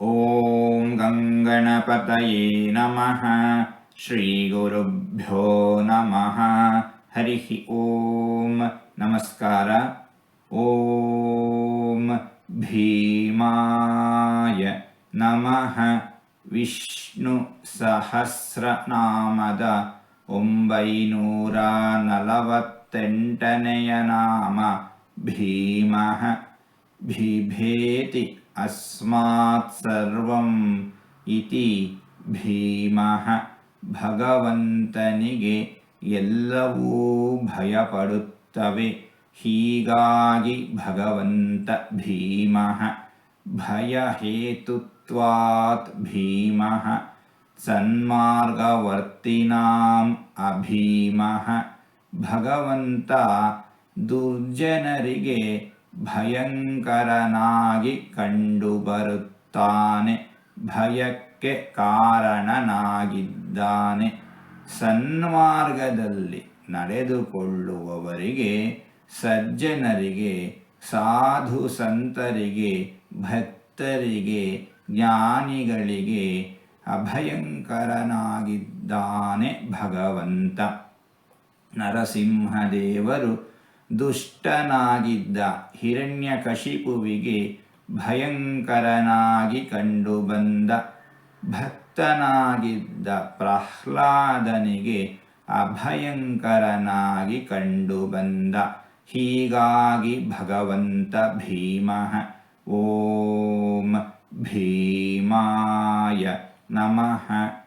ॐ गङ्गणपतये नमः श्रीगुरुभ्यो नमः हरिः ॐ नमस्कार ॐ ಭೀಮಾಯ ನಮಃ ವಿಷ್ಣು ಸಹಸ್ರನಾಮದ ಒಂಬೈನೂರ ನಲವತ್ತೆಂಟನೆಯ ನಾಮ ಭೀಮಃ ಬಿಭೇತಿ ಅಸ್ಮಾತ್ ಸರ್ವಂ ಇತಿ ಭೀಮಃ ಭಗವಂತನಿಗೆ ಎಲ್ಲವೂ ಭಯಪಡುತ್ತವೆ ಹೀಗಾಗಿ ಭಗವಂತ ಭೀಮಃ ಭಯಹೇತುತ್ವಾತ್ ಭೀಮಃ ಸನ್ಮಾರ್ಗವರ್ತಿನಾಂ ಅಭೀಮಃ ಭಗವಂತ ದುರ್ಜನರಿಗೆ ಭಯಂಕರನಾಗಿ ಕಂಡುಬರುತ್ತಾನೆ ಭಯಕ್ಕೆ ಕಾರಣನಾಗಿದ್ದಾನೆ. ಸನ್ಮಾರ್ಗದಲ್ಲಿ ನಡೆದುಕೊಳ್ಳುವವರಿಗೆ ಸಜ್ಜನರಿಗೆ ಸಾಧು ಸಂತರಿಗೆ ಭಕ್ತರಿಗೆ ಜ್ಞಾನಿಗಳಿಗೆ ಅಭಯಂಕರನಾಗಿದ್ದಾನೆ ಭಗವಂತ. ನರಸಿಂಹದೇವರು ದುಷ್ಟನಾಗಿದ್ದ ಹಿರಣ್ಯಕಶಿಪುವಿಗೆ ಭಯಂಕರನಾಗಿ ಕಂಡುಬಂದ ಭಕ್ತನಾಗಿದ್ದ ಪ್ರಹ್ಲಾದನಿಗೆ ಅಭಯಂಕರನಾಗಿ ಕಂಡುಬಂದ ಹೀಗಾಗಿ ಭಗವಂತ ಭೀಮಃ. ಓಂ ಭೀಮಾಯ ನಮಃ.